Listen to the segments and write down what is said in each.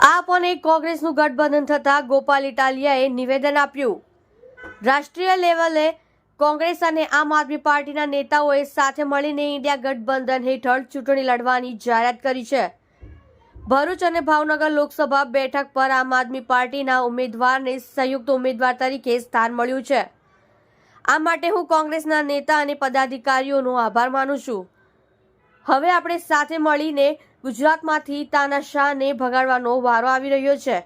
આપ અને કોંગ્રેસનું ગઠબંધન થતાં ગોપાલ ઇટાલિયાએ નિવેદન આપ્યું. રાષ્ટ્રીય લેવલે કોંગ્રેસ અને આમ આદમી પાર્ટીના નેતાઓએ સાથે મળીને ઇન્ડિયા ગઠબંધન હેઠળ ચૂંટણી લડવાની જાહેરાત કરી છે. ભરૂચ અને ભાવનગર લોકસભા બેઠક પર આમ આદમી પાર્ટીના ઉમેદવારને સંયુક્ત ઉમેદવાર તરીકે સ્થાન મળ્યું છે. આ માટે હું કોંગ્રેસના નેતા અને પદાધિકારીઓનો આભાર માનું છું. હવે આપણે સાથે મળીને ગુજરાતમાંથી તાનાશાહને ભગાડવાનો વારો આવી રહ્યો છે.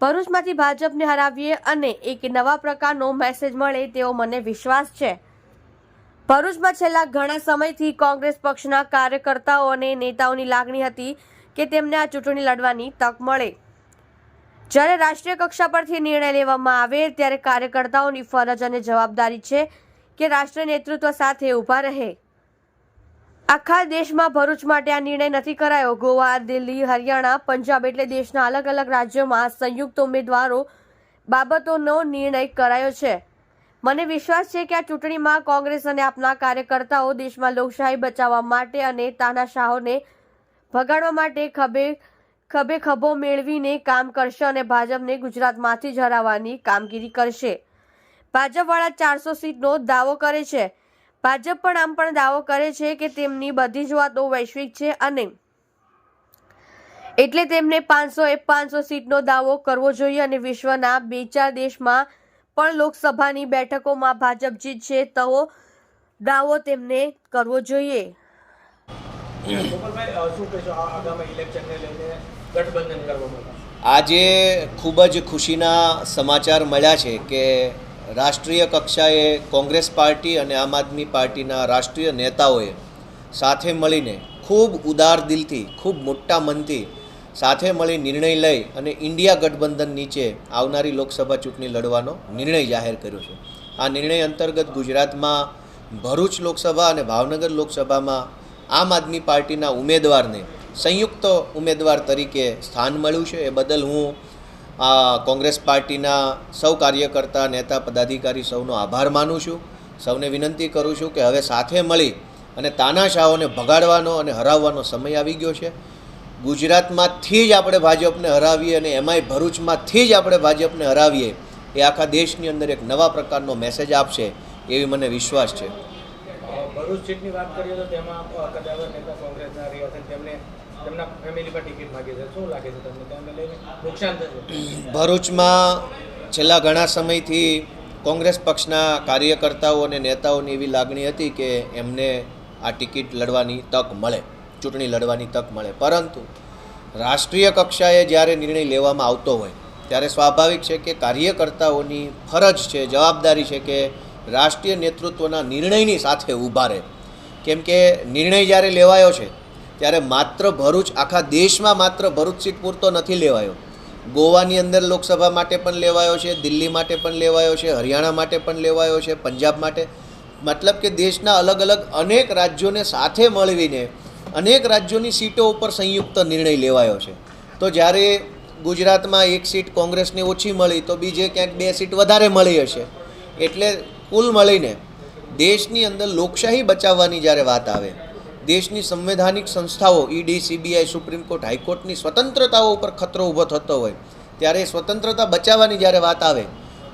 ભરૂચમાંથી ભાજપને હરાવીએ અને એક નવા પ્રકારનો મેસેજ મળે તેવો મને વિશ્વાસ છે. ભરૂચમાં છેલ્લા ઘણા સમયથી કોંગ્રેસ પક્ષના કાર્યકર્તાઓ અને નેતાઓની લાગણી હતી કે તેમને આ ચૂંટણી લડવાની તક મળે. જ્યારે રાષ્ટ્રીય કક્ષા પરથી નિર્ણય લેવામાં આવે ત્યારે કાર્યકર્તાઓની ફરજ અને જવાબદારી છે કે રાષ્ટ્રીય નેતૃત્વ સાથે ઊભા રહે. આખા દેશમાં ભરૂચ માટે આ નિર્ણય નથી કરાયો. ગોવા, દિલ્હી, હરિયાણા, પંજાબ એટલે દેશના અલગ અલગ રાજ્યોમાં સંયુક્ત ઉમેદવારો બાબતોનો નિર્ણય કરાયો છે. મને વિશ્વાસ છે કે આ ચૂંટણીમાં કોંગ્રેસ અને આપના કાર્યકર્તાઓ દેશમાં લોકશાહી બચાવવા માટે અને તાનાશાહોને ભગાડવા માટે ખભે ખભે ખભો મેળવીને કામ કરશે અને ભાજપને ગુજરાતમાંથી હરાવવાની કામગીરી કરશે. ભાજપવાળા ચારસો સીટનો દાવો કરે છે. ભાજપ પણ આમ પણ દાવો કરે છે કે તેમની બધી જ વાતો વૈશ્વિક છે અને એટલે તેમને પાંચસો એ પાંચસો સીટનો દાવો કરવો જોઈએ અને વિશ્વના બે ચાર દેશમાં પણ લોકસભાની બેઠકોમાં ભાજપ જીતશે તો દાવો તેમને કરવો જોઈએ. આજે ખૂબ જ ખુશીના સમાચાર મળ્યા છે કે રાષ્ટ્રીય કક્ષાએ કોંગ્રેસ પાર્ટી અને આમ આદમી પાર્ટીના રાષ્ટ્રીય નેતાઓએ સાથે મળીને ખૂબ ઉદાર દિલથી, ખૂબ મોટા મનથી સાથે મળી નિર્ણય લઈ અને ઇન્ડિયા ગઠબંધન નીચે આવનારી લોકસભા ચૂંટણી લડવાનો નિર્ણય જાહેર કર્યો છે. આ નિર્ણય અંતર્ગત ગુજરાતમાં ભરૂચ લોકસભા અને ભાવનગર લોકસભામાં આમ આદમી પાર્ટીના ઉમેદવારને સંયુક્ત ઉમેદવાર તરીકે સ્થાન મળ્યું છે. એ બદલ હું આ કોંગ્રેસ પાર્ટીના સૌ કાર્યકર્તા, નેતા, પદાધિકારી સૌનો આભાર માનું છું. સૌને વિનંતી કરું છું કે હવે સાથે મળી અને તાનાશાહોને ભગાડવાનો અને હરાવવાનો સમય આવી ગયો છે. ગુજરાતમાંથી જ આપણે ભાજપને હરાવીએ અને એમાંય ભરૂચમાંથી જ આપણે ભાજપને હરાવીએ એ આખા દેશની અંદર એક નવા પ્રકારનો મેસેજ આપશે એવી મને વિશ્વાસ છે. ભરૂચ સીટની વાત કરીએ તો તેમાં કદાવર નેતા કોંગ્રેસના રહ્યા છે તેમને તેમના ફેમિલી પર ટિકિટ માગી છે. શું લાગે છે તમને? તેમને લઈને નુકસાન થશે. ભરૂચમાં છેલ્લા ઘણા સમયથી કોંગ્રેસ પક્ષના કાર્યકર્તાઓ અને નેતાઓની એવી લાગણી હતી કે એમને આ ટિકિટ લડવાની તક મળે, ચૂંટણી લડવાની તક મળે. પરંતુ રાષ્ટ્રીય કક્ષાએ જ્યારે નિર્ણય લેવામાં આવતો હોય, ત્યારે સ્વાભાવિક છે કે કાર્યકર્તાઓની ફરજ છે, જવાબદારી છે કે રાષ્ટ્રીય નેતૃત્વના નિર્ણયની સાથે ઊભા રહે. કેમ કે નિર્ણય જ્યારે લેવાયો છે, ત્યારે માત્ર ભરૂચ, આખા દેશમાં માત્ર ભરૂચ સીટ પૂરતો નથી લેવાયો. ગોવાની અંદર લોકસભા માટે પણ લેવાયો છે, દિલ્હી માટે પણ લેવાયો છે, હરિયાણા માટે પણ લેવાયો છે, પંજાબ માટે. મતલબ કે દેશના અલગ અલગ અનેક રાજ્યોને સાથે મળવીને અનેક રાજ્યોની સીટો ઉપર સંયુક્ત નિર્ણય લેવાયો છે. તો જ્યારે ગુજરાતમાં એક સીટ કોંગ્રેસને ઓછી મળી, તો બીજે ક્યાંક બે સીટ વધારે મળી હશે. એટલે કુલ મળીને દેશની અંદર લોકશાહી બચાવવાની જ્યારે વાત આવે, દેશની સંવૈધાનિક સંસ્થાઓ, ઈડી, સીબીઆઈ, સુપ્રીમ કોર્ટ, હાઈકોર્ટની સ્વતંત્રતાઓ ઉપર ખતરો ઊભો થતો હોય, ત્યારે સ્વતંત્રતા બચાવવાની જ્યારે વાત આવે,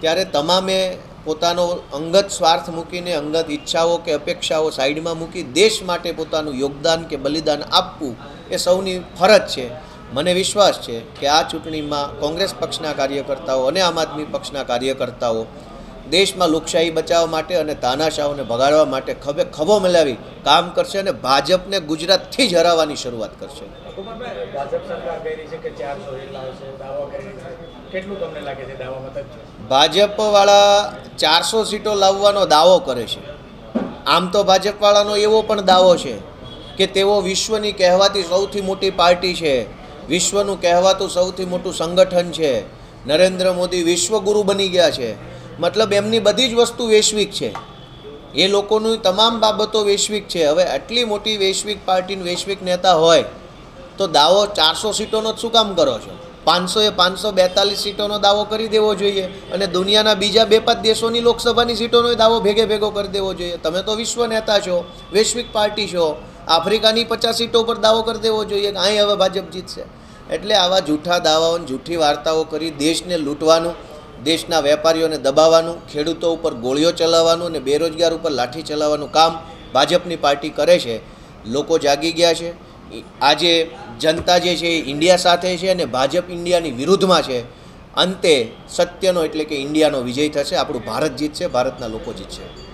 ત્યારે તમામે પોતાનો અંગત સ્વાર્થ મૂકીને, અંગત ઈચ્છાઓ કે અપેક્ષાઓ સાઈડમાં મૂકી દેશ માટે પોતાનું યોગદાન કે બલિદાન આપવું એ સૌની ફરજ છે. મને વિશ્વાસ છે કે આ ચૂંટણીમાં કોંગ્રેસ પક્ષના કાર્યકર્તાઓ અને આમ આદમી પક્ષના કાર્યકર્તાઓ દેશમાં લોકશાહી બચાવવા માટે અને તાનાશાહોને ભગાડવા માટે ખભે ખભો મિલાવી કામ કરશે અને ભાજપને ગુજરાતથી જ હરાવવાની શરૂઆત કરશે. ભાજપવાળા ચારસો સીટો લાવવાનો દાવો કરે છે. આમ તો ભાજપવાળાનો એવો પણ દાવો છે કે તેઓ વિશ્વની કહેવાતી સૌથી મોટી પાર્ટી છે. વિશ્વનું કહેવાતું સૌથી મોટું સંગઠન છે. નરેન્દ્ર મોદી વિશ્વગુરુ બની ગયા છે. મતલબ એમની બધી જ વસ્તુ વૈશ્વિક છે. એ લોકોની તમામ બાબતો વૈશ્વિક છે. હવે આટલી મોટી વૈશ્વિક પાર્ટીની વૈશ્વિક નેતા હોય, તો દાવો ચારસો સીટોનો શું કામ કરો છો? પાંચસો એ પાંચસો બેતાલીસ સીટોનો દાવો કરી દેવો જોઈએ અને દુનિયાના બીજા બે પાંચ દેશોની લોકસભાની સીટોનો દાવો ભેગે ભેગો કરી દેવો જોઈએ. તમે તો વિશ્વ નેતા છો, વૈશ્વિક પાર્ટી છો, આફ્રિકાની પચાસ સીટો પર દાવો કરી દેવો જોઈએ કે અહીં હવે ભાજપ જીતશે. એટલે આવા જૂઠા દાવાઓને જૂઠી વાર્તાઓ કરી દેશને લૂંટવાનું દેશના વેપારીઓને દબાવવાનું, ખેડૂતો ઉપર ગોળીઓ ચલાવવાનું અને બેરોજગાર ઉપર લાઠી ચલાવવાનું કામ ભાજપની પાર્ટી કરે છે. લોકો જાગી ગયા છે. આજે જનતા જે છે એ ઇન્ડિયા સાથે છે અને ભાજપ ઇન્ડિયાની વિરુદ્ધમાં છે. અંતે સત્યનો એટલે કે ઇન્ડિયાનો વિજય થશે. આપણું ભારત જીતશે, ભારતના લોકો જીતશે.